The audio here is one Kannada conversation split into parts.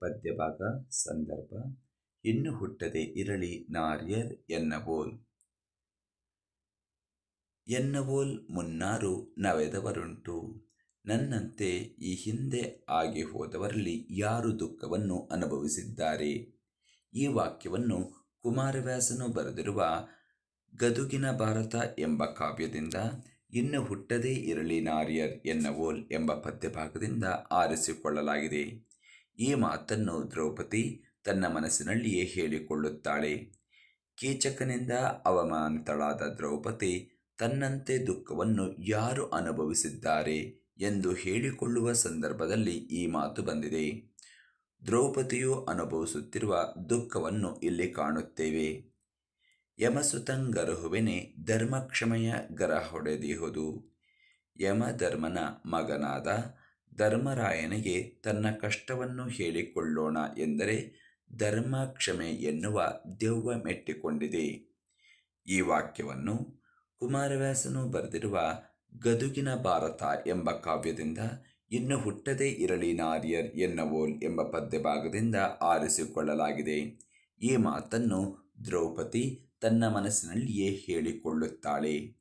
ಪದ್ಯಭಾಗ, ಸಂದರ್ಭ, ಇನ್ನು ಹುಟ್ಟದೆ ಇರಳಿ ನಾರ್ಯರ್ ಎನ್ನಬೋಲ್. ಎನ್ನವೋಲ್ ಮುನ್ನಾರು ನವೆದವರುಂಟು. ನನ್ನಂತೆ ಈ ಹಿಂದೆ ಆಗಿ ಹೋದವರಲ್ಲಿ ಯಾರು ದುಃಖವನ್ನು ಅನುಭವಿಸಿದ್ದಾರೆ? ಈ ವಾಕ್ಯವನ್ನು ಕುಮಾರವ್ಯಾಸನು ಬರೆದಿರುವ ಗದುಗಿನ ಭಾರತ ಎಂಬ ಕಾವ್ಯದಿಂದ, ಇನ್ನು ಹುಟ್ಟದೇ ಇರಲಿ ನಾರಿಯರ್ ಎನ್ನವೋಲ್ ಎಂಬ ಪದ್ಯಭಾಗದಿಂದ ಆರಿಸಿಕೊಳ್ಳಲಾಗಿದೆ. ಈ ಮಾತನ್ನು ದ್ರೌಪದಿ ತನ್ನ ಮನಸ್ಸಿನಲ್ಲಿಯೇ ಹೇಳಿಕೊಳ್ಳುತ್ತಾಳೆ. ಕೀಚಕನಿಂದ ಅವಮಾನಿತಳಾದ ದ್ರೌಪದಿ ತನ್ನಂತೆ ದುಃಖವನ್ನು ಯಾರು ಅನುಭವಿಸಿದ್ದಾರೆ ಎಂದು ಹೇಳಿಕೊಳ್ಳುವ ಸಂದರ್ಭದಲ್ಲಿ ಈ ಮಾತು ಬಂದಿದೆ. ದ್ರೌಪದಿಯು ಅನುಭವಿಸುತ್ತಿರುವ ದುಃಖವನ್ನು ಇಲ್ಲಿ ಕಾಣುತ್ತೇವೆ. ಯಮಸುತಂಗರಹುವೆನೆ ಧರ್ಮಕ್ಷಮೆಯ ಗರ ಹೊಡೆದಿಹುದು. ಯಮಧರ್ಮನ ಮಗನಾದ ಧರ್ಮರಾಯನಿಗೆ ತನ್ನ ಕಷ್ಟವನ್ನು ಹೇಳಿಕೊಳ್ಳೋಣ ಎಂದರೆ ಧರ್ಮ ಕ್ಷಮೆ ಎನ್ನುವ ದೆವ್ವ ಮೆಟ್ಟಿಕೊಂಡಿದೆ ಈ ವಾಕ್ಯವನ್ನು ಕುಮಾರವ್ಯಾಸನು ಬರೆದಿರುವ ಗದುಗಿನ ಭಾರತ ಎಂಬ ಕಾವ್ಯದಿಂದ ಇನ್ನು ಹುಟ್ಟದೇ ಇರಲಿ ನಾರಿಯರ್ ಎನ್ನವೋಲ್ ಎಂಬ ಪದ್ಯಭಾಗದಿಂದ ಆರಿಸಿಕೊಳ್ಳಲಾಗಿದೆ. ಈ ಮಾತನ್ನು ದ್ರೌಪದಿ ತನ್ನ ಮನಸ್ಸಿನಲ್ಲಿಯೇ ಹೇಳಿಕೊಳ್ಳುತ್ತಾಳೆ.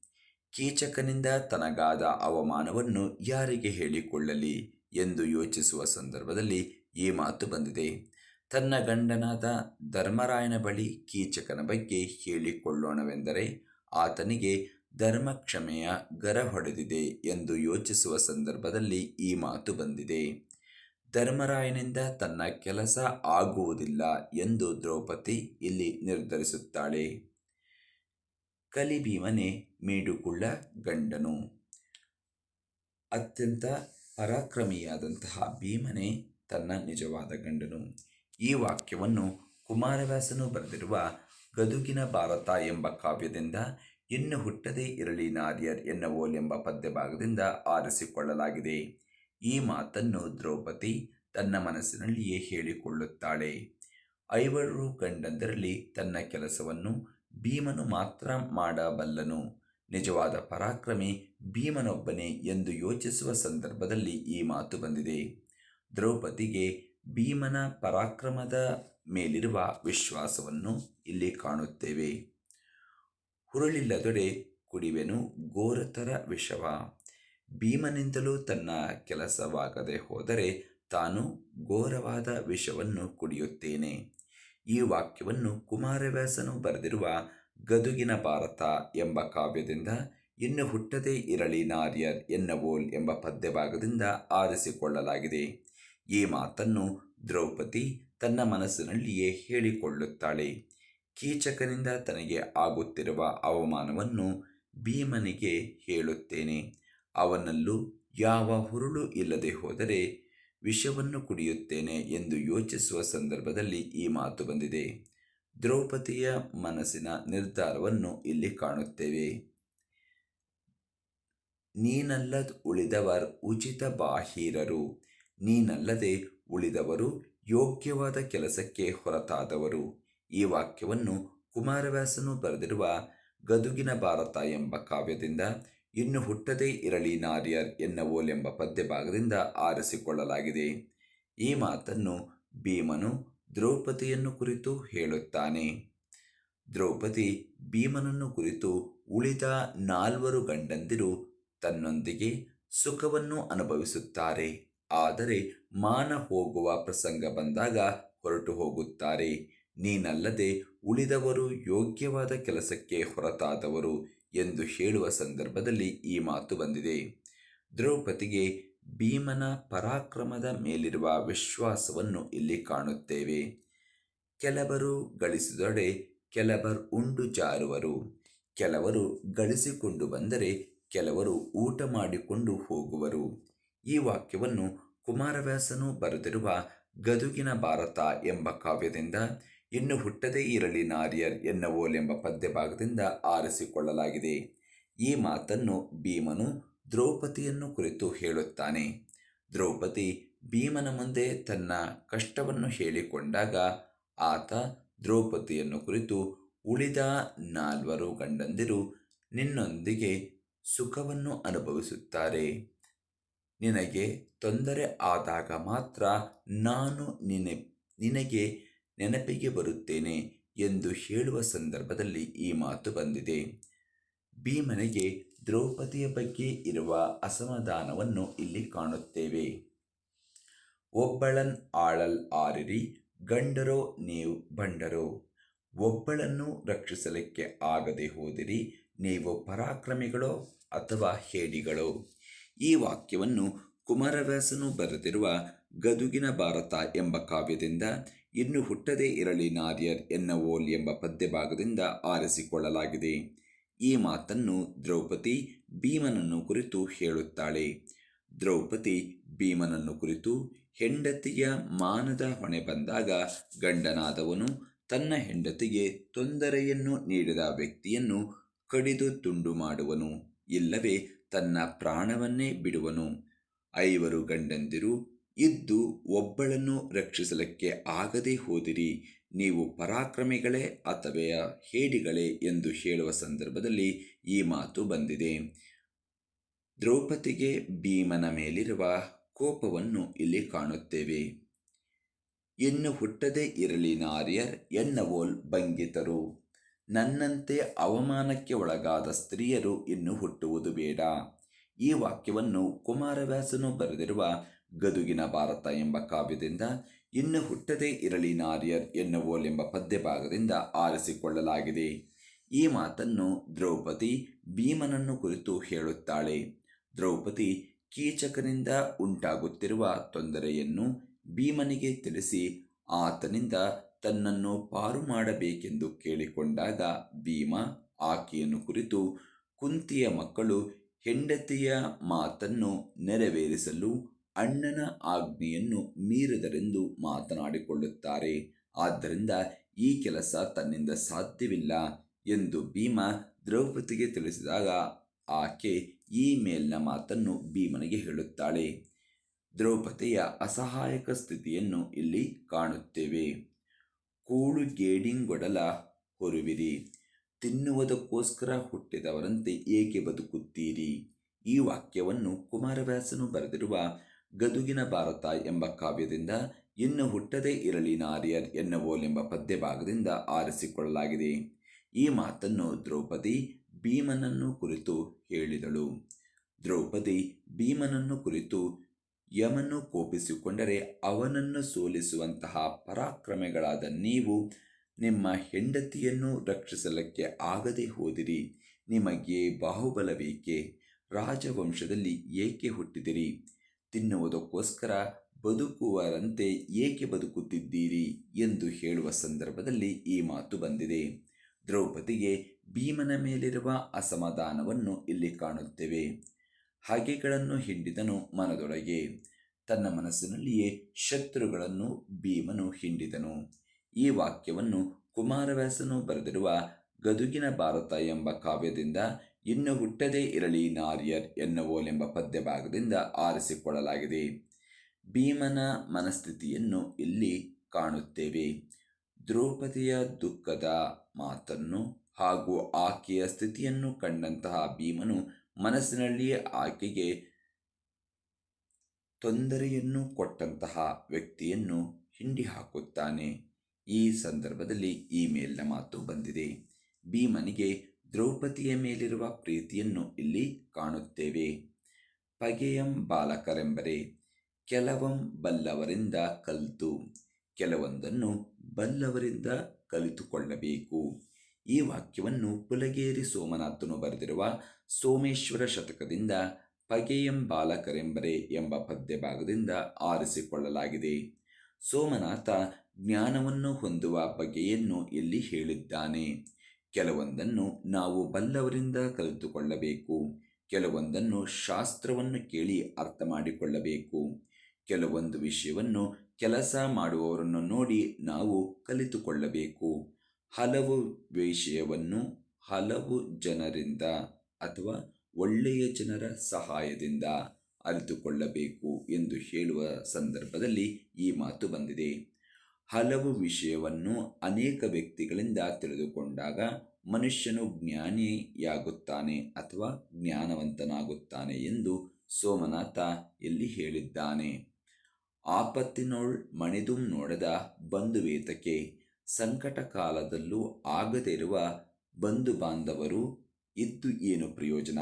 ಕೀಚಕನಿಂದ ತನಗಾದ ಅವಮಾನವನ್ನು ಯಾರಿಗೆ ಹೇಳಿಕೊಳ್ಳಲಿ ಎಂದು ಯೋಚಿಸುವ ಸಂದರ್ಭದಲ್ಲಿ ಈ ಮಾತು ಬಂದಿದೆ. ತನ್ನ ಗಂಡನಾದ ಧರ್ಮರಾಯನ ಬಳಿ ಕೀಚಕನ ಬಗ್ಗೆ ಹೇಳಿಕೊಳ್ಳೋಣವೆಂದರೆ ಆತನಿಗೆ ಧರ್ಮಕ್ಷಮೆಯ ಗರ ಹೊಡೆದಿದೆ ಎಂದು ಯೋಚಿಸುವ ಸಂದರ್ಭದಲ್ಲಿ ಈ ಮಾತು ಬಂದಿದೆ. ಧರ್ಮರಾಯನಿಂದ ತನ್ನ ಕೆಲಸ ಆಗುವುದಿಲ್ಲ ಎಂದು ದ್ರೌಪದಿ ಇಲ್ಲಿ ನಿರ್ಧರಿಸುತ್ತಾಳೆ. ಕಲಿಭೀಮನೆ ಮೇಡುಕುಳ್ಳ ಗಂಡನು. ಅತ್ಯಂತ ಪರಾಕ್ರಮಿಯಾದಂತಹ ಭೀಮನೆ ತನ್ನ ನಿಜವಾದ ಗಂಡನು. ಈ ವಾಕ್ಯವನ್ನು ಕುಮಾರವ್ಯಾಸನು ಬರೆದಿರುವ ಗದುಗಿನ ಭಾರತ ಎಂಬ ಕಾವ್ಯದಿಂದ ಇನ್ನು ಹುಟ್ಟದೇ ಇರಲಿ ನಾರಿಯರ್ ಎನ್ನವೋಲ್ ಎಂಬ ಪದ್ಯಭಾಗದಿಂದ ಆರಿಸಿಕೊಳ್ಳಲಾಗಿದೆ. ಈ ಮಾತನ್ನು ದ್ರೌಪದಿ ತನ್ನ ಮನಸ್ಸಿನಲ್ಲಿಯೇ ಹೇಳಿಕೊಳ್ಳುತ್ತಾಳೆ. ಐವರು ಗಂಡಂದರಲ್ಲಿ ತನ್ನ ಕೆಲಸವನ್ನು ಭೀಮನು ಮಾತ್ರ ಮಾಡಬಲ್ಲನು. ನಿಜವಾದ ಪರಾಕ್ರಮಿ ಭೀಮನೊಬ್ಬನೇ ಎಂದು ಯೋಚಿಸುವ ಸಂದರ್ಭದಲ್ಲಿ ಈ ಮಾತು ಬಂದಿದೆ. ದ್ರೌಪದಿಗೆ ಭೀಮನ ಪರಾಕ್ರಮದ ಮೇಲಿರುವ ವಿಶ್ವಾಸವನ್ನು ಇಲ್ಲಿ ಕಾಣುತ್ತೇವೆ. ಹುರುಳಿಲ್ಲದೊಡೆ ಕುಡಿವೆನು ಘೋರತರ ವಿಷವ. ಭೀಮನಿಂದಲೂ ತನ್ನ ಕೆಲಸವಾಗದೆ ಹೋದರೆ ತಾನು ಘೋರವಾದ ವಿಷವನ್ನು ಕುಡಿಯುತ್ತೇನೆ. ಈ ವಾಕ್ಯವನ್ನು ಕುಮಾರವ್ಯಾಸನು ಬರೆದಿರುವ ಗದುಗಿನ ಭಾರತ ಎಂಬ ಕಾವ್ಯದಿಂದ ಇನ್ನು ಹುಟ್ಟದೇ ಇರಲಿ ನಾರಿಯರ್ ಎನ್ನವೋಲ್ ಎಂಬ ಪದ್ಯಭಾಗದಿಂದ ಆರಿಸಿಕೊಳ್ಳಲಾಗಿದೆ. ಈ ಮಾತನ್ನು ದ್ರೌಪದಿ ತನ್ನ ಮನಸ್ಸಿನಲ್ಲಿಯೇ ಹೇಳಿಕೊಳ್ಳುತ್ತಾಳೆ. ಕೀಚಕನಿಂದ ತನಗೆ ಆಗುತ್ತಿರುವ ಅವಮಾನವನ್ನು ಭೀಮನಿಗೆ ಹೇಳುತ್ತೇನೆ. ಅವನಲ್ಲೂ ಯಾವ ಹುರುಳು ಇಲ್ಲದೆ ಹೋದರೆ ವಿಷವನ್ನು ಕುಡಿಯುತ್ತೇನೆ ಎಂದು ಯೋಚಿಸುವ ಸಂದರ್ಭದಲ್ಲಿ ಈ ಮಾತು ಬಂದಿದೆ. ದ್ರೌಪದಿಯ ಮನಸ್ಸಿನ ನಿರ್ಧಾರವನ್ನು ಇಲ್ಲಿ ಕಾಣುತ್ತೇವೆ. ನೀನಲ್ಲದ ಉಳಿದವರ್ ಉಚಿತ ಬಾಹಿರರು ನೀನಲ್ಲದೆ ಉಳಿದವರು ಯೋಗ್ಯವಾದ ಕೆಲಸಕ್ಕೆ ಹೊರತಾದವರು. ಈ ವಾಕ್ಯವನ್ನು ಕುಮಾರವ್ಯಾಸನು ಬರೆದಿರುವ ಗದುಗಿನ ಭಾರತ ಎಂಬ ಕಾವ್ಯದಿಂದ ಇನ್ನು ಹುಟ್ಟದೇ ಇರಲಿ ನಾರಿಯರ್ ಎನ್ನವೋಲ್ ಎಂಬ ಪದ್ಯಭಾಗದಿಂದ ಆರಿಸಿಕೊಳ್ಳಲಾಗಿದೆ. ಈ ಮಾತನ್ನು ಭೀಮನು ದ್ರೌಪದಿಯನ್ನು ಕುರಿತು ಹೇಳುತ್ತಾನೆ. ದ್ರೌಪದಿ ಭೀಮನನ್ನು ಕುರಿತು ಉಳಿದ ನಾಲ್ವರು ಗಂಡಂದಿರು ತನ್ನೊಂದಿಗೆ ಸುಖವನ್ನು ಅನುಭವಿಸುತ್ತಾರೆ. ಆದರೆ ಮಾನ ಹೋಗುವ ಪ್ರಸಂಗ ಬಂದಾಗ ಹೊರಟು ಹೋಗುತ್ತಾರೆ. ನೀನಲ್ಲದೆ ಉಳಿದವರು ಯೋಗ್ಯವಾದ ಕೆಲಸಕ್ಕೆ ಹೊರತಾದವರು ಎಂದು ಹೇಳುವ ಸಂದರ್ಭದಲ್ಲಿ ಈ ಮಾತು ಬಂದಿದೆ. ದ್ರೌಪದಿಗೆ ಭೀಮನ ಪರಾಕ್ರಮದ ಮೇಲಿರುವ ವಿಶ್ವಾಸವನ್ನು ಇಲ್ಲಿ ಕಾಣುತ್ತೇವೆ. ಕೆಲವರು ಗಳಿಸಿದೊಡೆ ಕೆಲವರು ಉಂಡು ಜಾರುವರು. ಕೆಲವರು ಗಳಿಸಿಕೊಂಡು ಬಂದರೆ ಕೆಲವರು ಊಟ ಮಾಡಿಕೊಂಡು ಹೋಗುವರು. ಈ ವಾಕ್ಯವನ್ನು ಕುಮಾರವ್ಯಾಸನು ಬರೆದಿರುವ ಗದುಗಿನ ಭಾರತ ಎಂಬ ಕಾವ್ಯದಿಂದ ಇನ್ನು ಹುಟ್ಟದೇ ಇರಲಿ ನಾರಿಯರ್ ಎನ್ನವೋಲ್ ಎಂಬ ಪದ್ಯಭಾಗದಿಂದ ಆರಿಸಿಕೊಳ್ಳಲಾಗಿದೆ. ಈ ಮಾತನ್ನು ಭೀಮನು ದ್ರೌಪದಿಯನ್ನು ಕುರಿತು ಹೇಳುತ್ತಾನೆ. ದ್ರೌಪದಿ ಭೀಮನ ಮುಂದೆ ತನ್ನ ಕಷ್ಟವನ್ನು ಹೇಳಿಕೊಂಡಾಗ ಆತ ದ್ರೌಪದಿಯನ್ನು ಕುರಿತು ಉಳಿದ ನಾಲ್ವರು ಗಂಡಂದಿರು ನಿನ್ನೊಂದಿಗೆ ಸುಖವನ್ನು ಅನುಭವಿಸುತ್ತಾರೆ. ನಿನಗೆ ತೊಂದರೆ ಆದಾಗ ಮಾತ್ರ ನಾನು ನಿನ ನಿನಗೆ ನೆನಪಿಗೆ ಬರುತ್ತೇನೆ ಎಂದು ಹೇಳುವ ಸಂದರ್ಭದಲ್ಲಿ ಈ ಮಾತು ಬಂದಿದೆ. ಭೀಮನಿಗೆ ದ್ರೌಪದಿಯ ಬಗ್ಗೆ ಇರುವ ಅಸಮಾಧಾನವನ್ನು ಇಲ್ಲಿ ಕಾಣುತ್ತೇವೆ. ಒಬ್ಬಳನ್ ಆಳಲ್ ಆರಿರಿ, ಗಂಡರೋ ನೀವು ಬಂಡರೋ ಒಬ್ಬಳನ್ನು ರಕ್ಷಿಸಲಿಕ್ಕೆ ಆಗದೆ ಹೋದಿರಿ, ನೀವು ಪರಾಕ್ರಮಿಗಳೋ ಅಥವಾ ಹೇಡಿಗಳೋ. ಈ ವಾಕ್ಯವನ್ನು ಕುಮಾರವ್ಯಾಸನು ಬರೆದಿರುವ ಗದುಗಿನ ಭಾರತ ಎಂಬ ಕಾವ್ಯದಿಂದ ಇನ್ನು ಹುಟ್ಟದೇ ಇರಲಿ ನಾರ್ಯರ್ ಎನ್ನವೋಲ್ ಎಂಬ ಪದ್ಯಭಾಗದಿಂದ ಆರಿಸಿಕೊಳ್ಳಲಾಗಿದೆ. ಈ ಮಾತನ್ನು ದ್ರೌಪದಿ ಭೀಮನನ್ನು ಕುರಿತು ಹೇಳುತ್ತಾಳೆ. ದ್ರೌಪದಿ ಭೀಮನನ್ನು ಕುರಿತು ಹೆಂಡತಿಯ ಮಾನದ ಹೊಣೆ ಬಂದಾಗ ಗಂಡನಾದವನು ತನ್ನ ಹೆಂಡತಿಗೆ ತೊಂದರೆಯನ್ನು ನೀಡಿದ ವ್ಯಕ್ತಿಯನ್ನು ಕಡಿದು ತುಂಡು ಮಾಡುವನು, ಇಲ್ಲವೇ ತನ್ನ ಪ್ರಾಣವನ್ನೇ ಬಿಡುವನು. ಐವರು ಗಂಡಂದಿರು ಇದ್ದು ಒಬ್ಬಳನ್ನು ರಕ್ಷಿಸಲಿಕ್ಕೆ ಆಗದೆ ಹೋದಿರಿ. ನೀವು ಪರಾಕ್ರಮಿಗಳೇ ಅಥವಾ ಹೇಡಿಗಳೇ ಎಂದು ಹೇಳುವ ಸಂದರ್ಭದಲ್ಲಿ ಈ ಮಾತು ಬಂದಿದೆ. ದ್ರೌಪದಿಗೆ ಭೀಮನ ಮೇಲಿರುವ ಕೋಪವನ್ನು ಇಲ್ಲಿ ಕಾಣುತ್ತೇವೆ. ಇನ್ನು ಹುಟ್ಟದೇ ಇರಲಿ ನಾರ್ಯರ್ ಎನ್ನವೋಲ್ ಬಂಗಿತರು. ನನ್ನಂತೆ ಅವಮಾನಕ್ಕೆ ಒಳಗಾದ ಸ್ತ್ರೀಯರು ಇನ್ನು ಹುಟ್ಟುವುದು ಬೇಡ. ಈ ವಾಕ್ಯವನ್ನು ಕುಮಾರವ್ಯಾಸನು ಬರೆದಿರುವ ಗದುಗಿನ ಭಾರತ ಎಂಬ ಕಾವ್ಯದಿಂದ ಇನ್ನು ಹುಟ್ಟದೇ ಇರಲಿ ನಾರಿಯರ್ ಎನ್ನುವೋಲ್ ಎಂಬ ಪದ್ಯಭಾಗದಿಂದ ಆರಿಸಿಕೊಳ್ಳಲಾಗಿದೆ. ಈ ಮಾತನ್ನು ದ್ರೌಪದಿ ಭೀಮನನ್ನು ಕುರಿತು ಹೇಳುತ್ತಾಳೆ. ದ್ರೌಪದಿ ಕೀಚಕನಿಂದ ಉಂಟಾಗುತ್ತಿರುವ ತೊಂದರೆಯನ್ನು ಭೀಮನಿಗೆ ತಿಳಿಸಿ ಆತನಿಂದ ತನ್ನನ್ನು ಪಾರು ಮಾಡಬೇಕೆಂದು ಕೇಳಿಕೊಂಡಾಗ ಭೀಮ ಆಕೆಯನ್ನು ಕುರಿತು ಕುಂತಿಯ ಮಕ್ಕಳು ಹೆಂಡತಿಯ ಮಾತನ್ನು ನೆರವೇರಿಸಲು ಅಣ್ಣನ ಆಜ್ಞೆಯನ್ನು ಮೀರಿದರೆಂದು ಮಾತನಾಡಿಕೊಳ್ಳುತ್ತಾರೆ. ಆದ್ದರಿಂದ ಈ ಕೆಲಸ ತನ್ನಿಂದ ಸಾಧ್ಯವಿಲ್ಲ ಎಂದು ಭೀಮ ದ್ರೌಪದಿಗೆ ತಿಳಿಸಿದಾಗ ಆಕೆ ಈ ಮೇಲಿನ ಮಾತನ್ನು ಭೀಮನಿಗೆ ಹೇಳುತ್ತಾಳೆ. ದ್ರೌಪದಿಯ ಅಸಹಾಯಕ ಸ್ಥಿತಿಯನ್ನು ಇಲ್ಲಿ ಕಾಣುತ್ತೇವೆ. ಕೂಳು ಗೇಡಿಂಗೊಡಲ ಹೊರುವಿರಿ. ತಿನ್ನುವುದಕ್ಕೋಸ್ಕರ ಹುಟ್ಟಿದವರಂತೆ ಏಕೆ ಬದುಕುತ್ತೀರಿ? ಈ ವಾಕ್ಯವನ್ನು ಕುಮಾರವ್ಯಾಸನು ಬರೆದಿರುವ ಗದುಗಿನ ಭಾರತ ಎಂಬ ಕಾವ್ಯದಿಂದ ಇನ್ನು ಹುಟ್ಟದೇ ಇರಲಿ ನಾರಿಯರ್ ಎನ್ನುವೋಲೆಂಬ ಪದ್ಯಭಾಗದಿಂದ ಆರಿಸಿಕೊಳ್ಳಲಾಗಿದೆ. ಈ ಮಾತನ್ನು ದ್ರೌಪದಿ ಭೀಮನನ್ನು ಕುರಿತು ಹೇಳಿದಳು. ದ್ರೌಪದಿ ಭೀಮನನ್ನು ಕುರಿತು ಯಮನು ಕೋಪಿಸಿಕೊಂಡರೆ ಅವನನ್ನು ಸೋಲಿಸುವಂತಹ ಪರಾಕ್ರಮೆಗಳಾದ ನೀವು ನಿಮ್ಮ ಹೆಂಡತಿಯನ್ನು ರಕ್ಷಿಸಲಕ್ಕೆ ಆಗದೆ ಹೋದಿರಿ. ನಿಮಗೆ ಬಾಹುಬಲವೇಕೆ ರಾಜವಂಶದಲ್ಲಿ ಏಕೆ ಹುಟ್ಟಿದಿರಿ? ತಿನ್ನುವುದಕ್ಕೋಸ್ಕರ ಬದುಕುವರಂತೆ ಏಕೆ ಬದುಕುತ್ತಿದ್ದೀರಿ ಎಂದು ಹೇಳುವ ಸಂದರ್ಭದಲ್ಲಿ ಈ ಮಾತು ಬಂದಿದೆ. ದ್ರೌಪದಿಗೆ ಭೀಮನ ಮೇಲಿರುವ ಅಸಮಾಧಾನವನ್ನು ಇಲ್ಲಿ ಕಾಣುತ್ತೇವೆ. ಹಗೆಗಳನ್ನು ಹಿಂಡಿದನು ಮನದೊಳಗೆ. ತನ್ನ ಮನಸ್ಸಿನಲ್ಲಿಯೇ ಶತ್ರುಗಳನ್ನು ಭೀಮನು ಹಿಂಡಿದನು. ಈ ವಾಕ್ಯವನ್ನು ಕುಮಾರವ್ಯಾಸನು ಬರೆದಿರುವ ಗದುಗಿನ ಭಾರತ ಎಂಬ ಕಾವ್ಯದಿಂದ ಇನ್ನು ಹುಟ್ಟದೇ ಇರಲಿ ನಾರಿಯರ್ ಎನ್ನುವೋಲೆಂಬ ಪದ್ಯಭಾಗದಿಂದ ಆರಿಸಿಕೊಳ್ಳಲಾಗಿದೆ. ಭೀಮನ ಮನಸ್ಥಿತಿಯನ್ನು ಇಲ್ಲಿ ಕಾಣುತ್ತೇವೆ. ದ್ರೌಪದಿಯ ದುಃಖದ ಮಾತನ್ನು ಹಾಗೂ ಆಕೆಯ ಸ್ಥಿತಿಯನ್ನು ಕಂಡಂತಹ ಭೀಮನು ಮನಸ್ಸಿನಲ್ಲಿಯೇ ಆಕೆಗೆ ತೊಂದರೆಯನ್ನು ಕೊಟ್ಟಂತಹ ವ್ಯಕ್ತಿಯನ್ನು ಹಿಂಡಿ ಹಾಕುತ್ತಾನೆ. ಈ ಸಂದರ್ಭದಲ್ಲಿ ಈ ಮೇಲಿನ ಮಾತು ಬಂದಿದೆ. ಭೀಮನಿಗೆ ದ್ರೌಪದಿಯ ಮೇಲಿರುವ ಪ್ರೀತಿಯನ್ನು ಇಲ್ಲಿ ಕಾಣುತ್ತೇವೆ. ಪಗೆಯಂ ಬಾಲಕರೆಂಬರೆ, ಕೆಲವಂ ಬಲ್ಲವರಿಂದ ಕಲಿತು. ಕೆಲವೊಂದನ್ನು ಬಲ್ಲವರಿಂದ ಕಲಿತುಕೊಳ್ಳಬೇಕು. ಈ ವಾಕ್ಯವನ್ನು ಪುಲಗೇರಿ ಸೋಮನಾಥನು ಬರೆದಿರುವ ಸೋಮೇಶ್ವರ ಶತಕದಿಂದ ಪಗೆಯಂ ಬಾಲಕರೆಂಬರೆ ಎಂಬ ಪದ್ಯಭಾಗದಿಂದ ಆರಿಸಿಕೊಳ್ಳಲಾಗಿದೆ. ಸೋಮನಾಥ ಜ್ಞಾನವನ್ನು ಹೊಂದುವ ಬಗೆಯನ್ನು ಇಲ್ಲಿ ಹೇಳಿದ್ದಾನೆ. ಕೆಲವೊಂದನ್ನು ನಾವು ಬಲ್ಲವರಿಂದ ಕಲಿತುಕೊಳ್ಳಬೇಕು. ಕೆಲವೊಂದನ್ನು ಶಾಸ್ತ್ರವನ್ನು ಕೇಳಿ ಅರ್ಥ ಮಾಡಿಕೊಳ್ಳಬೇಕು ಕೆಲವೊಂದು ವಿಷಯವನ್ನು ಕೆಲಸ ಮಾಡುವವರನ್ನು ನೋಡಿ ನಾವು ಕಲಿತುಕೊಳ್ಳಬೇಕು. ಹಲವು ವಿಷಯವನ್ನು ಹಲವು ಜನರಿಂದ ಅಥವಾ ಒಳ್ಳೆಯ ಜನರ ಸಹಾಯದಿಂದ ಅರಿತುಕೊಳ್ಳಬೇಕು ಎಂದು ಹೇಳುವ ಸಂದರ್ಭದಲ್ಲಿ ಈ ಮಾತು ಬಂದಿದೆ. ಹಲವು ವಿಷಯವನ್ನು ಅನೇಕ ವ್ಯಕ್ತಿಗಳಿಂದ ತಿಳಿದುಕೊಂಡಾಗ ಮನುಷ್ಯನು ಜ್ಞಾನಿಯಾಗುತ್ತಾನೆ ಅಥವಾ ಜ್ಞಾನವಂತನಾಗುತ್ತಾನೆ ಎಂದು ಸೋಮನಾಥ ಇಲ್ಲಿ ಹೇಳಿದ್ದಾನೆ. ಆಪತ್ತಿನೋಳ್ ಮಣಿದುಂ ನೋಡದ ಬಂಧುವೇತಕ್ಕೆ ಸಂಕಟ ಕಾಲದಲ್ಲೂ ಆಗದಿರುವ ಬಂಧು ಬಾಂಧವರು ಇದ್ದು ಏನು ಪ್ರಯೋಜನ?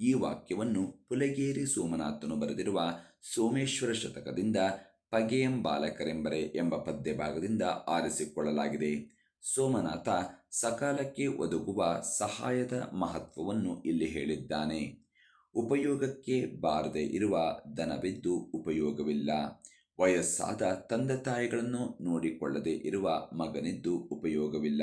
ಈ ವಾಕ್ಯವನ್ನು ಪುಲಗೇರಿ ಸೋಮನಾಥನು ಬರೆದಿರುವ ಸೋಮೇಶ್ವರ ಶತಕದಿಂದ ಪಗೆಯಂ ಬಾಲಕರೆಂಬರೆ ಎಂಬ ಪದ್ಯ ಭಾಗದಿಂದ ಆರಿಸಿಕೊಳ್ಳಲಾಗಿದೆ. ಸೋಮನಾಥ ಸಕಾಲಕ್ಕೆ ಒದಗುವ ಸಹಾಯದ ಮಹತ್ವವನ್ನು ಇಲ್ಲಿ ಹೇಳಿದ್ದಾನೆ. ಉಪಯೋಗಕ್ಕೆ ಬಾರದೆ ಇರುವ ದನವಿದ್ದು ಉಪಯೋಗವಿಲ್ಲ. ವಯಸ್ಸಾದ ತಂದೆ ತಾಯಿಗಳನ್ನು ನೋಡಿಕೊಳ್ಳದೆ ಇರುವ ಮಗನಿದ್ದು ಉಪಯೋಗವಿಲ್ಲ.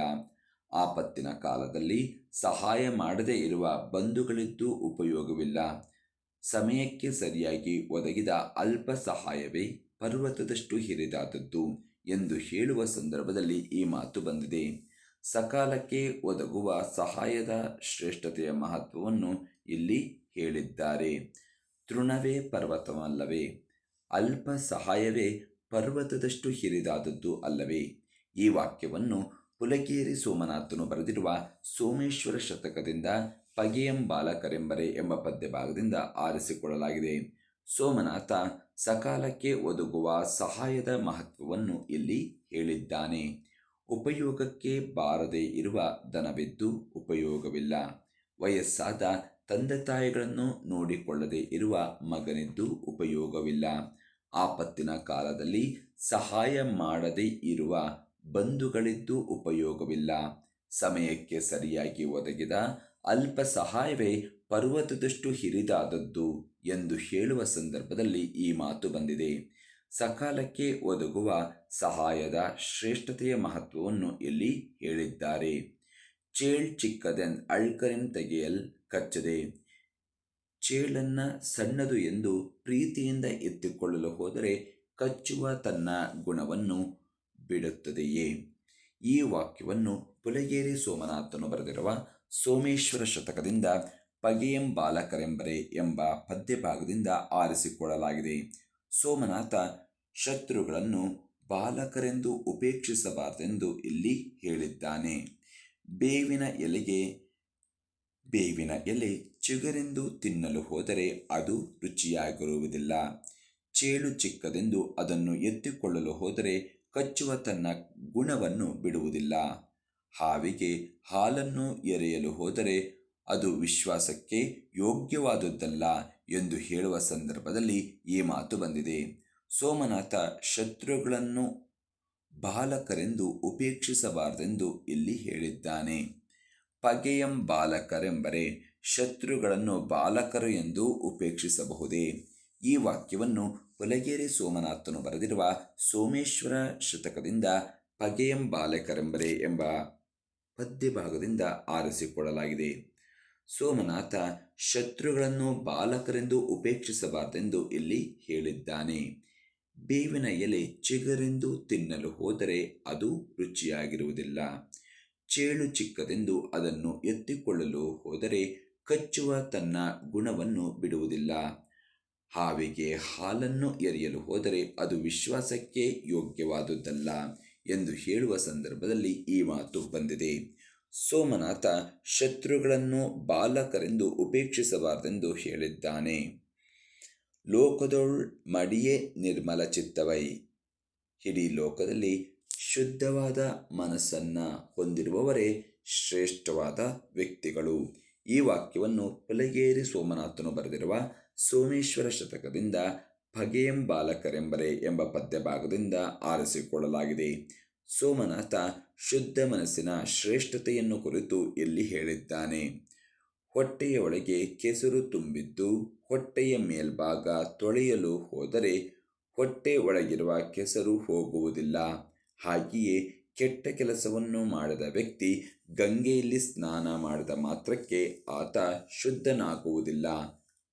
ಆಪತ್ತಿನ ಕಾಲದಲ್ಲಿ ಸಹಾಯ ಮಾಡದೇ ಇರುವ ಬಂಧುಗಳಿದ್ದು ಉಪಯೋಗವಿಲ್ಲ. ಸಮಯಕ್ಕೆ ಸರಿಯಾಗಿ ಒದಗಿದ ಅಲ್ಪ ಸಹಾಯವೇ ಪರ್ವತದಷ್ಟು ಹಿರಿದಾದದ್ದು ಎಂದು ಹೇಳುವ ಸಂದರ್ಭದಲ್ಲಿ ಈ ಮಾತು ಬಂದಿದೆ. ಸಕಾಲಕ್ಕೆ ಒದಗುವ ಸಹಾಯದ ಶ್ರೇಷ್ಠತೆಯ ಮಹತ್ವವನ್ನು ಇಲ್ಲಿ ಹೇಳಿದ್ದಾರೆ. ತೃಣವೇ ಪರ್ವತವಲ್ಲವೇ? ಅಲ್ಪ ಸಹಾಯವೇ ಪರ್ವತದಷ್ಟು ಹಿರಿದಾದದ್ದು ಅಲ್ಲವೇ? ಈ ವಾಕ್ಯವನ್ನು ಪುಲಕೇರಿ ಸೋಮನಾಥನು ಬರೆದಿರುವ ಸೋಮೇಶ್ವರ ಶತಕದಿಂದ ಪಗೆಯಂ ಬಾಲಕರೆಂಬರೆ ಎಂಬ ಪದ್ಯ ಭಾಗದಿಂದ ಆರಿಸಿಕೊಳ್ಳಲಾಗಿದೆ. ಸೋಮನಾಥ ಸಕಾಲಕ್ಕೆ ಒದಗುವ ಸಹಾಯದ ಮಹತ್ವವನ್ನು ಇಲ್ಲಿ ಹೇಳಿದ್ದಾನೆ. ಉಪಯೋಗಕ್ಕೆ ಬಾರದೆ ಇರುವ ದನವಿದ್ದು ಉಪಯೋಗವಿಲ್ಲ. ವಯಸ್ಸಾದ ತಂದೆ ತಾಯಿಗಳನ್ನು ನೋಡಿಕೊಳ್ಳದೆ ಇರುವ ಮಗನಿದ್ದು ಉಪಯೋಗವಿಲ್ಲ. ಆಪತ್ತಿನ ಕಾಲದಲ್ಲಿ ಸಹಾಯ ಮಾಡದೇ ಇರುವ ಬಂಧುಗಳಿದ್ದು ಉಪಯೋಗವಿಲ್ಲ. ಸಮಯಕ್ಕೆ ಸರಿಯಾಗಿ ಒದಗಿದ ಅಲ್ಪ ಸಹಾಯವೇ ಪರ್ವತದಷ್ಟು ಹಿರಿದಾದದ್ದು ಎಂದು ಹೇಳುವ ಸಂದರ್ಭದಲ್ಲಿ ಈ ಮಾತು ಬಂದಿದೆ. ಸಕಾಲಕ್ಕೆ ಒದಗುವ ಸಹಾಯದ ಶ್ರೇಷ್ಠತೆಯ ಮಹತ್ವವನ್ನು ಇಲ್ಲಿ ಹೇಳಿದ್ದಾರೆ. ಚೇಳ್ ಚಿಕ್ಕದೆನ್ ಅಳ್ಕರಿನ್ ತೆಗೆಯಲ್ ಕಚ್ಚದೆ. ಚೇಳನ್ನ ಸಣ್ಣದು ಎಂದು ಪ್ರೀತಿಯಿಂದ ಎತ್ತಿಕೊಳ್ಳಲು ಹೋದರೆ ಕಚ್ಚುವ ತನ್ನ ಗುಣವನ್ನು ಬಿಡುತ್ತದೆಯೇ? ಈ ವಾಕ್ಯವನ್ನು ಪುಲಗೇರಿ ಸೋಮನಾಥನು ಬರೆದಿರುವ ಸೋಮೇಶ್ವರ ಶತಕದಿಂದ ಪಗೆಯಂ ಬಾಲಕರೆಂಬರೆ ಎಂಬ ಪದ್ಯಭಾಗದಿಂದ ಆರಿಸಿಕೊಳ್ಳಲಾಗಿದೆ. ಸೋಮನಾಥ ಶತ್ರುಗಳನ್ನು ಬಾಲಕರೆಂದು ಉಪೇಕ್ಷಿಸಬಾರದೆಂದು ಇಲ್ಲಿ ಹೇಳಿದ್ದಾನೆ. ಬೇವಿನ ಎಲೆಗೆ, ಬೇವಿನ ಎಲೆ ಚಿಗರೆಂದು ತಿನ್ನಲು ಹೋದರೆ ಅದು ರುಚಿಯಾಗಿರುವುದಿಲ್ಲ. ಚೇಳು ಚಿಕ್ಕದೆಂದು ಅದನ್ನು ಎತ್ತಿಕೊಳ್ಳಲು ಹೋದರೆ ಕಚ್ಚುವ ತನ್ನ ಗುಣವನ್ನು ಬಿಡುವುದಿಲ್ಲ. ಹಾವಿಗೆ ಹಾಲನ್ನು ಎರೆಯಲು ಹೋದರೆ ಅದು ವಿಶ್ವಾಸಕ್ಕೆ ಯೋಗ್ಯವಾದದ್ದಲ್ಲ ಎಂದು ಹೇಳುವ ಸಂದರ್ಭದಲ್ಲಿ ಈ ಮಾತು ಬಂದಿದೆ. ಸೋಮನಾಥ ಶತ್ರುಗಳನ್ನು ಬಾಲಕರೆಂದು ಉಪೇಕ್ಷಿಸಬಾರದೆಂದು ಇಲ್ಲಿ ಹೇಳಿದ್ದಾನೆ. ಪಗೆಯಂ ಬಾಲಕರೆಂಬರೆ ಶತ್ರುಗಳನ್ನು ಬಾಲಕರು ಎಂದು ಉಪೇಕ್ಷಿಸಬಹುದೇ? ಈ ವಾಕ್ಯವನ್ನು ಹೊಲಗೇರಿ ಸೋಮನಾಥನು ಬರೆದಿರುವ ಸೋಮೇಶ್ವರ ಶತಕದಿಂದ ಪಗೆಯಂ ಬಾಲಕರೆಂಬರೆ ಎಂಬ ಪದ್ಯ ಭಾಗದಿಂದ ಆರಿಸಿಕೊಳ್ಳಲಾಗಿದೆ. ಸೋಮನಾಥ ಶತ್ರುಗಳನ್ನು ಬಾಲಕರೆಂದು ಉಪೇಕ್ಷಿಸಬಾರದೆಂದು ಇಲ್ಲಿ ಹೇಳಿದ್ದಾನೆ. ಬೇವಿನ ಎಲೆ ಚಿಗರೆಂದು ತಿನ್ನಲು ಹೋದರೆ ಅದು ರುಚಿಯಾಗಿರುವುದಿಲ್ಲ. ಚೇಳು ಚಿಕ್ಕದೆಂದು ಅದನ್ನು ಎತ್ತಿಕೊಳ್ಳಲು ಹೋದರೆ ಕಚ್ಚುವ ತನ್ನ ಗುಣವನ್ನು ಬಿಡುವುದಿಲ್ಲ. ಹಾವಿಗೆ ಹಾಲನ್ನು ಎರೆಯಲು ಹೋದರೆ ಅದು ವಿಶ್ವಾಸಕ್ಕೆ ಯೋಗ್ಯವಾದುದಲ್ಲ ಎಂದು ಹೇಳುವ ಸಂದರ್ಭದಲ್ಲಿ ಈ ಮಾತು ಬಂದಿದೆ. ಸೋಮನಾಥ ಶತ್ರುಗಳನ್ನು ಬಾಲಕರೆಂದು ಉಪೇಕ್ಷಿಸಬಾರದೆಂದು ಹೇಳಿದ್ದಾನೆ. ಲೋಕದೊಳ್ ಮಡಿಯೇ ನಿರ್ಮಲ ಚಿತ್ತವೈ. ಇಡೀ ಲೋಕದಲ್ಲಿ ಶುದ್ಧವಾದ ಮನಸ್ಸನ್ನು ಹೊಂದಿರುವವರೇ ಶ್ರೇಷ್ಠವಾದ ವ್ಯಕ್ತಿಗಳು. ಈ ವಾಕ್ಯವನ್ನು ಪುಲಗೇರಿ ಸೋಮನಾಥನು ಬರೆದಿರುವ ಸೋಮೇಶ್ವರ ಶತಕದಿಂದ ಭಗೆಯಂ ಬಾಲಕರೆಂಬರೆ ಎಂಬ ಪದ್ಯ ಭಾಗದಿಂದ ಆರಿಸಿಕೊಳ್ಳಲಾಗಿದೆ. ಸೋಮನಾಥ ಶುದ್ಧ ಮನಸ್ಸಿನ ಶ್ರೇಷ್ಠತೆಯನ್ನು ಕುರಿತು ಇಲ್ಲಿ ಹೇಳಿದ್ದಾನೆ. ಹೊಟ್ಟೆಯ ಒಳಗೆ ಕೆಸರು ತುಂಬಿದ್ದು ಹೊಟ್ಟೆಯ ಮೇಲ್ಭಾಗ ತೊಳೆಯಲು ಹೋದರೆ ಹೊಟ್ಟೆ ಒಳಗಿರುವ ಕೆಸರು ಹೋಗುವುದಿಲ್ಲ. ಹಾಗೆಯೇ ಕೆಟ್ಟ ಕೆಲಸವನ್ನು ಮಾಡಿದ ವ್ಯಕ್ತಿ ಗಂಗೆಯಲ್ಲಿ ಸ್ನಾನ ಮಾಡಿದ ಮಾತ್ರಕ್ಕೆ ಆತ ಶುದ್ಧನಾಗುವುದಿಲ್ಲ.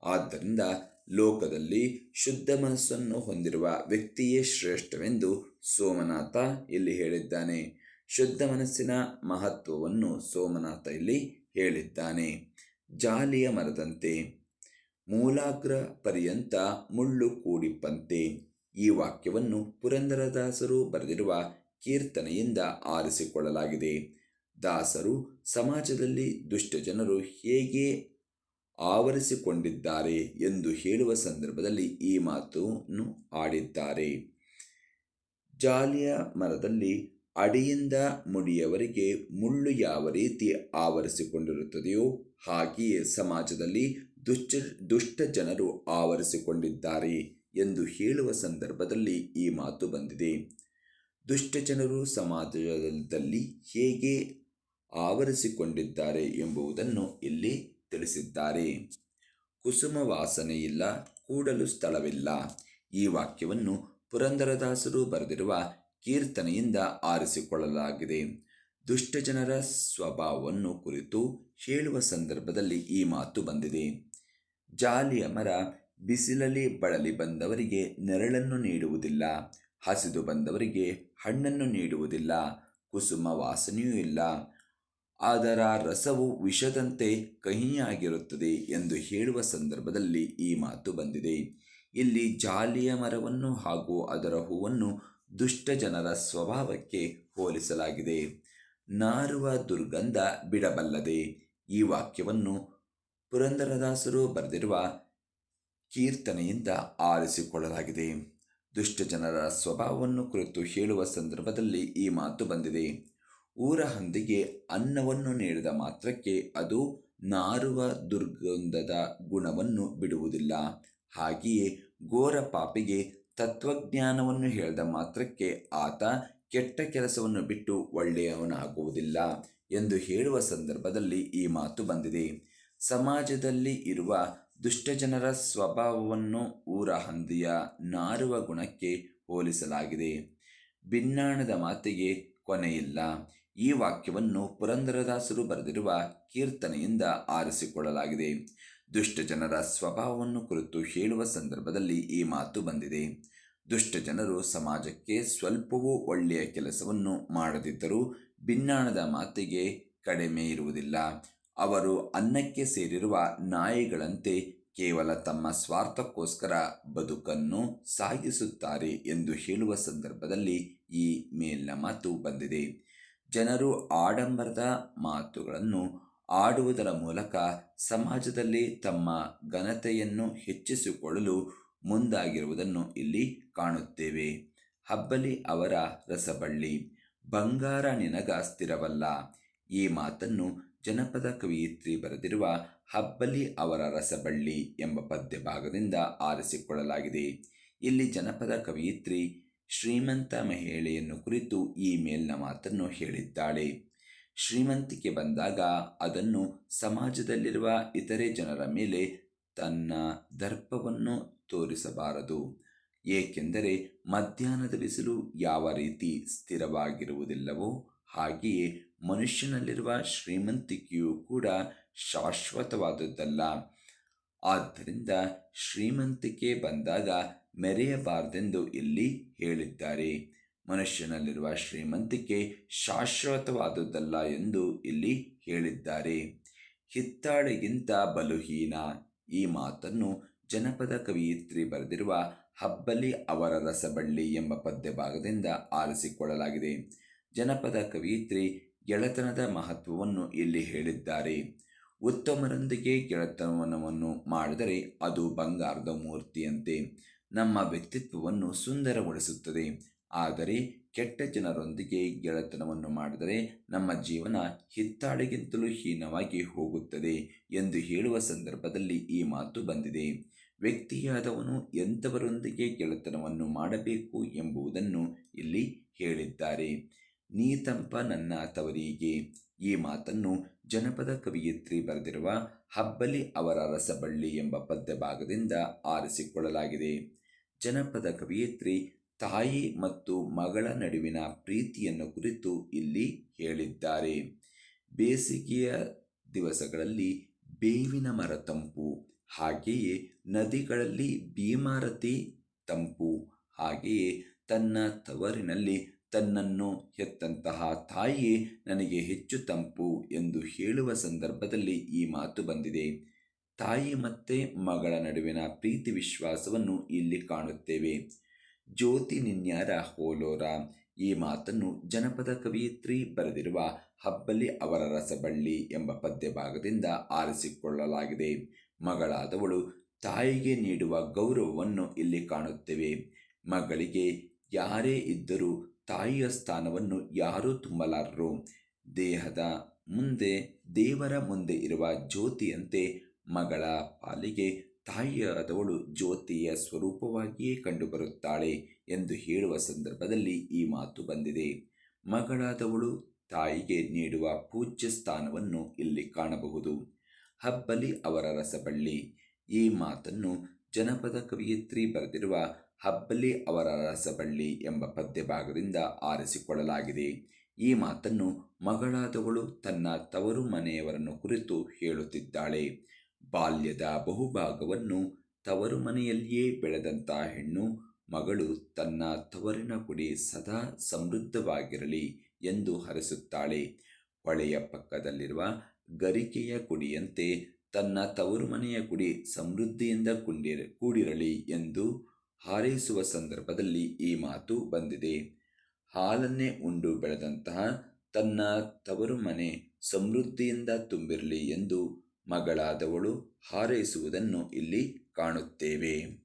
ಆದ್ದರಿಂದ ಲೋಕದಲ್ಲಿ ಶುದ್ಧ ಮನಸ್ಸನ್ನು ಹೊಂದಿರುವ ವ್ಯಕ್ತಿಯೇ ಶ್ರೇಷ್ಠವೆಂದು ಸೋಮನಾಥ ಇಲ್ಲಿ ಹೇಳಿದ್ದಾನೆ. ಶುದ್ಧ ಮನಸ್ಸಿನ ಮಹತ್ವವನ್ನು ಸೋಮನಾಥ ಇಲ್ಲಿ ಹೇಳಿದ್ದಾನೆ. ಜಾಲಿಯ ಮರದಂತೆ, ಮೂಲಾಗ್ರ ಪರ್ಯಂತ ಮುಳ್ಳು ಕೂಡಿಪ್ಪಂತೆ. ಈ ವಾಕ್ಯವನ್ನು ಪುರಂದರದಾಸರು ಬರೆದಿರುವ ಕೀರ್ತನೆಯಿಂದ ಆರಿಸಿಕೊಳ್ಳಲಾಗಿದೆ. ದಾಸರು ಸಮಾಜದಲ್ಲಿ ದುಷ್ಟ ಜನರು ಹೇಗೆ ಆವರಿಸಿಕೊಂಡಿದ್ದಾರೆ ಎಂದು ಹೇಳುವ ಸಂದರ್ಭದಲ್ಲಿ ಈ ಮಾತನ್ನು ಆಡಿದ್ದಾರೆ. ಜಾಲಿಯ ಮರದಲ್ಲಿ ಅಡಿಯಿಂದ ಮುಡಿಯವರಿಗೆ ಮುಳ್ಳು ಯಾವ ರೀತಿ ಆವರಿಸಿಕೊಂಡಿರುತ್ತದೆಯೋ ಹಾಗೆಯೇ ಸಮಾಜದಲ್ಲಿ ದುಷ್ಟ ದುಷ್ಟ ಜನರು ಆವರಿಸಿಕೊಂಡಿದ್ದಾರೆ ಎಂದು ಹೇಳುವ ಸಂದರ್ಭದಲ್ಲಿ ಈ ಮಾತು ಬಂದಿದೆ. ದುಷ್ಟ ಜನರು ಸಮಾಜದಲ್ಲಿ ಹೇಗೆ ಆವರಿಸಿಕೊಂಡಿದ್ದಾರೆ ಎಂಬುದನ್ನು ಇಲ್ಲಿ ತಿಳಿಸಿದ್ದಾರೆ. ಕುಸುಮ ವಾಸನೆಯಿಲ್ಲ, ಕೂಡಲು ಸ್ಥಳವಿಲ್ಲ. ಈ ವಾಕ್ಯವನ್ನು ಪುರಂದರದಾಸರು ಬರೆದಿರುವ ಕೀರ್ತನೆಯಿಂದ ಆರಿಸಿಕೊಳ್ಳಲಾಗಿದೆ. ದುಷ್ಟಜನರ ಸ್ವಭಾವವನ್ನು ಕುರಿತು ಹೇಳುವ ಸಂದರ್ಭದಲ್ಲಿ ಈ ಮಾತು ಬಂದಿದೆ. ಜಾಲಿಯ ಮರ ಬಿಸಿಲಲ್ಲಿ ಬಳಲಿ ಬಂದವರಿಗೆ ನೆರಳನ್ನು ನೀಡುವುದಿಲ್ಲ. ಹಸಿದು ಬಂದವರಿಗೆ ಹಣ್ಣನ್ನು ನೀಡುವುದಿಲ್ಲ. ಕುಸುಮ ವಾಸನೆಯೂ ಇಲ್ಲ. ಅದರ ರಸವು ವಿಷದಂತೆ ಕಹಿಯಾಗಿರುತ್ತದೆ ಎಂದು ಹೇಳುವ ಸಂದರ್ಭದಲ್ಲಿ ಈ ಮಾತು ಬಂದಿದೆ. ಇಲ್ಲಿ ಜಾಲಿಯ ಮರವನ್ನು ಹಾಗೂ ಅದರ ಹೂವನ್ನು ದುಷ್ಟ ಜನರ ಸ್ವಭಾವಕ್ಕೆ ಹೋಲಿಸಲಾಗಿದೆ. ನಾರುವ ದುರ್ಗಂಧ ಬಿಡಬಲ್ಲದೆ ಈ ವಾಕ್ಯವನ್ನು ಪುರಂದರದಾಸರು ಬರೆದಿರುವ ಕೀರ್ತನೆಯಿಂದ ಆರಿಸಿಕೊಳ್ಳಲಾಗಿದೆ. ದುಷ್ಟ ಜನರ ಸ್ವಭಾವವನ್ನು ಕುರಿತು ಹೇಳುವ ಸಂದರ್ಭದಲ್ಲಿ ಈ ಮಾತು ಬಂದಿದೆ. ಊರ ಹಂದಿಗೆ ಅನ್ನವನ್ನು ನೀಡಿದ ಮಾತ್ರಕ್ಕೆ ಅದು ನಾರುವ ದುರ್ಗಂಧದ ಗುಣವನ್ನು ಬಿಡುವುದಿಲ್ಲ. ಹಾಗೆಯೇ ಘೋರ ಪಾಪಿಗೆ ತತ್ವಜ್ಞಾನವನ್ನು ಹೇಳಿದ ಮಾತ್ರಕ್ಕೆ ಆತ ಕೆಟ್ಟ ಕೆಲಸವನ್ನು ಬಿಟ್ಟು ಒಳ್ಳೆಯವನಾಗುವುದಿಲ್ಲ ಎಂದು ಹೇಳುವ ಸಂದರ್ಭದಲ್ಲಿ ಈ ಮಾತು ಬಂದಿದೆ. ಸಮಾಜದಲ್ಲಿ ಇರುವ ದುಷ್ಟಜನರ ಸ್ವಭಾವವನ್ನು ಊರ ಹಂದಿಯ ನಾರುವ ಗುಣಕ್ಕೆ ಹೋಲಿಸಲಾಗಿದೆ. ಭಿನ್ನಾಣದ ಮಾತಿಗೆ ಕೊನೆಯಿಲ್ಲ. ಈ ವಾಕ್ಯವನ್ನು ಪುರಂದರದಾಸರು ಬರೆದಿರುವ ಕೀರ್ತನೆಯಿಂದ ಆರಿಸಿಕೊಳ್ಳಲಾಗಿದೆ. ದುಷ್ಟ ಜನರ ಸ್ವಭಾವವನ್ನು ಕುರಿತು ಹೇಳುವ ಸಂದರ್ಭದಲ್ಲಿ ಈ ಮಾತು ಬಂದಿದೆ. ದುಷ್ಟ ಜನರು ಸಮಾಜಕ್ಕೆ ಸ್ವಲ್ಪವೂ ಒಳ್ಳೆಯ ಕೆಲಸವನ್ನು ಮಾಡದಿದ್ದರೂ ಭಿನ್ನಾಣದ ಮಾತಿಗೆ ಕಡಿಮೆ ಇರುವುದಿಲ್ಲ. ಅವರು ಅನ್ನಕ್ಕೆ ಸೇರಿರುವ ನಾಯಿಗಳಂತೆ ಕೇವಲ ತಮ್ಮ ಸ್ವಾರ್ಥಕ್ಕೋಸ್ಕರ ಬದುಕನ್ನು ಸಾಗಿಸುತ್ತಾರೆ ಎಂದು ಹೇಳುವ ಸಂದರ್ಭದಲ್ಲಿ ಈ ಮೇಲಿನ ಮಾತು ಬಂದಿದೆ. ಜನರು ಆಡಂಬರದ ಮಾತುಗಳನ್ನು ಆಡುವುದರ ಮೂಲಕ ಸಮಾಜದಲ್ಲಿ ತಮ್ಮ ಘನತೆಯನ್ನು ಹೆಚ್ಚಿಸಿಕೊಳ್ಳಲು ಮುಂದಾಗಿರುವುದನ್ನು ಇಲ್ಲಿ ಕಾಣುತ್ತೇವೆ. ಹಬ್ಬಲಿ ಅವರ ರಸಬಳ್ಳಿ. ಬಂಗಾರ ನಿನಗ ಸ್ಥಿರವಲ್ಲ. ಈ ಮಾತನ್ನು ಜನಪದ ಕವಿಯಿತ್ರಿ ಬರೆದಿರುವ ಹಬ್ಬಲಿ ಅವರ ರಸಬಳ್ಳಿ ಎಂಬ ಪದ್ಯ ಭಾಗದಿಂದ ಆರಿಸಿಕೊಳ್ಳಲಾಗಿದೆ. ಇಲ್ಲಿ ಜನಪದ ಕವಿಯಿತ್ರಿ ಶ್ರೀಮಂತ ಮಹಿಳೆಯನ್ನು ಕುರಿತು ಈ ಮೇಲಿನ ಮಾತನ್ನು ಹೇಳಿದ್ದಾಳೆ. ಶ್ರೀಮಂತಿಕೆ ಬಂದಾಗ ಅದನ್ನು ಸಮಾಜದಲ್ಲಿರುವ ಇತರೆ ಜನರ ಮೇಲೆ ತನ್ನ ದರ್ಪವನ್ನು ತೋರಿಸಬಾರದು. ಏಕೆಂದರೆ ಮಧ್ಯಾಹ್ನದ ಬಿಸಿಲು ಯಾವ ರೀತಿ ಸ್ಥಿರವಾಗಿರುವುದಿಲ್ಲವೋ ಹಾಗೆಯೇ ಮನುಷ್ಯನಲ್ಲಿರುವ ಶ್ರೀಮಂತಿಕೆಯೂ ಕೂಡ ಶಾಶ್ವತವಾದದ್ದಲ್ಲ. ಆದ್ದರಿಂದ ಶ್ರೀಮಂತಿಕೆ ಬಂದಾಗ ಮೆರೆಯಬಾರದೆಂದು ಇಲ್ಲಿ ಹೇಳಿದ್ದಾರೆ. ಮನುಷ್ಯನಲ್ಲಿರುವ ಶ್ರೀಮಂತಿಕೆ ಶಾಶ್ವತವಾದುದಲ್ಲ ಎಂದು ಇಲ್ಲಿ ಹೇಳಿದ್ದಾರೆ. ಹಿತ್ತಾಳೆಗಿಂತ ಬಲುಹೀನ ಈ ಮಾತನ್ನು ಜನಪದ ಕವಿಯಿತ್ರಿ ಬರೆದಿರುವ ಹಬ್ಬಲಿ ಅವರ ರಸಬಳ್ಳಿ ಎಂಬ ಪದ್ಯ ಭಾಗದಿಂದ ಆರಿಸಿಕೊಳ್ಳಲಾಗಿದೆ. ಜನಪದ ಕವಿಯಿತ್ರಿ ಗೆಳೆತನದ ಮಹತ್ವವನ್ನು ಇಲ್ಲಿ ಹೇಳಿದ್ದಾರೆ. ಉತ್ತಮರೊಂದಿಗೆ ಗೆಳೆತನವನ್ನು ಮಾಡಿದರೆ ಅದು ಬಂಗಾರದ ಮೂರ್ತಿಯಂತೆ. ನಮ್ಮ ವ್ಯಕ್ತಿತ್ವವನ್ನು ಸುಂದರಗೊಳಿಸುತ್ತದೆ. ಆದರೆ ಕೆಟ್ಟ ಜನರೊಂದಿಗೆ ಗೆಳೆತನವನ್ನು ಮಾಡಿದರೆ ನಮ್ಮ ಜೀವನ ಹಿತ್ತಾಳೆಗಿಂತಲೂ ಹೀನವಾಗಿ ಹೋಗುತ್ತದೆ ಎಂದು ಹೇಳುವ ಸಂದರ್ಭದಲ್ಲಿ ಈ ಮಾತು ಬಂದಿದೆ. ವ್ಯಕ್ತಿಯಾದವನು ಎಂಥವರೊಂದಿಗೆ ಗೆಳೆತನವನ್ನು ಮಾಡಬೇಕು ಎಂಬುದನ್ನು ಇಲ್ಲಿ ಹೇಳಿದ್ದಾರೆ. ನೀತಂಪ ನನ್ನ ತವರಿಗೆ ಈ ಮಾತನ್ನು ಜನಪದ ಕವಿಯತ್ರಿ ಬರೆದಿರುವ ಹಬ್ಬಲಿ ಅವರ ರಸಬಳ್ಳಿ ಎಂಬ ಪದ್ಯ ಭಾಗದಿಂದ ಆರಿಸಿಕೊಳ್ಳಲಾಗಿದೆ. ಜನಪದ ಕವಿಯತ್ರಿ ತಾಯಿ ಮತ್ತು ಮಗಳ ನಡುವಿನ ಪ್ರೀತಿಯನ್ನು ಕುರಿತು ಇಲ್ಲಿ ಹೇಳಿದ್ದಾರೆ. ಬೇಸಿಗೆಯ ದಿವಸಗಳಲ್ಲಿ ಬೇವಿನ ಮರ ತಂಪು, ಹಾಗೆಯೇ ನದಿಗಳಲ್ಲಿ ಭೀಮಾರತಿ ತಂಪು, ಹಾಗೆಯೇ ತನ್ನ ತವರಿನಲ್ಲಿ ತನ್ನನ್ನು ಹೆತ್ತಂತಹ ತಾಯಿಯೇ ನನಗೆ ಹೆಚ್ಚು ತಂಪು ಎಂದು ಹೇಳುವ ಸಂದರ್ಭದಲ್ಲಿ ಈ ಮಾತು ಬಂದಿದೆ. ತಾಯಿ ಮತ್ತೆ ಮಗಳ ನಡುವಿನ ಪ್ರೀತಿ ವಿಶ್ವಾಸವನ್ನು ಇಲ್ಲಿ ಕಾಣುತ್ತೇವೆ. ಜ್ಯೋತಿ ನಿನ್ಯಾರ ಹೋಲೋರ. ಈ ಮಾತನ್ನು ಜನಪದ ಕವಿಯಿತ್ರಿ ಬರೆದಿರುವ ಹಬ್ಬಲಿ ಅವರ ರಸಬಳ್ಳಿ ಎಂಬ ಪದ್ಯ ಭಾಗದಿಂದ ಆರಿಸಿಕೊಳ್ಳಲಾಗಿದೆ. ಮಗಳಾದವಳು ತಾಯಿಗೆ ನೀಡುವ ಗೌರವವನ್ನು ಇಲ್ಲಿ ಕಾಣುತ್ತೇವೆ. ಮಗಳಿಗೆ ಯಾರೇ ಇದ್ದರೂ ತಾಯಿಯ ಸ್ಥಾನವನ್ನು ಯಾರೂ ತುಂಬಲಾರರು. ದೇಹದ ಮುಂದೆ ದೇವರ ಮುಂದೆ ಇರುವ ಜ್ಯೋತಿಯಂತೆ ಮಗಳ ಪಾಲಿಗೆ ತಾಯಿಯಾದವಳು ಜ್ಯೋತಿಯ ಸ್ವರೂಪವಾಗಿಯೇ ಕಂಡುಬರುತ್ತಾಳೆ ಎಂದು ಹೇಳುವ ಸಂದರ್ಭದಲ್ಲಿ ಈ ಮಾತು ಬಂದಿದೆ. ಮಗಳಾದವಳು ತಾಯಿಗೆ ನೀಡುವ ಪೂಜ್ಯ ಸ್ಥಾನವನ್ನು ಇಲ್ಲಿ ಕಾಣಬಹುದು. ಹಬ್ಬಲಿ ಅವರ ರಸಬಳ್ಳಿ. ಈ ಮಾತನ್ನು ಜನಪದ ಕವಿಯತ್ರಿ ಬರೆದಿರುವ ಹಬ್ಬಲಿ ಅವರ ರಸಬಳ್ಳಿ ಎಂಬ ಪದ್ಯಭಾಗದಿಂದ ಆರಿಸಿಕೊಳ್ಳಲಾಗಿದೆ. ಈ ಮಾತನ್ನು ಮಗಳಾದವಳು ತನ್ನ ತವರು ಮನೆಯವರನ್ನು ಕುರಿತು ಹೇಳುತ್ತಿದ್ದಾಳೆ. ಬಾಲ್ಯದ ಬಹುಭಾಗವನ್ನು ತವರು ಮನೆಯಲ್ಲಿಯೇ ಬೆಳೆದಂಥ ಹೆಣ್ಣು, ಮಗಳು ತನ್ನ ತವರಿನ ಕುಡಿ ಸದಾ ಸಮೃದ್ಧವಾಗಿರಲಿ ಎಂದು ಹರಸುತ್ತಾಳೆ. ಹೊಳೆಯ ಪಕ್ಕದಲ್ಲಿರುವ ಗರಿಕೆಯ ಕುಡಿಯಂತೆ ತನ್ನ ತವರು ಮನೆಯ ಕುಡಿ ಸಮೃದ್ಧಿಯಿಂದ ಕುಂಡಿರ, ಕೂಡಿರಲಿ ಎಂದು ಹಾರೈಸುವ ಸಂದರ್ಭದಲ್ಲಿ ಈ ಮಾತು ಬಂದಿದೆ. ಹಾಲನ್ನೇ ಉಂಡು ಬೆಳೆದಂತಹ ತನ್ನ ತವರು ಮನೆ ಸಮೃದ್ಧಿಯಿಂದ ತುಂಬಿರಲಿ ಎಂದು ಮಗಳಾದವಳು ಹಾರೈಸುವುದನ್ನು ಇಲ್ಲಿ ಕಾಣುತ್ತೇವೆ.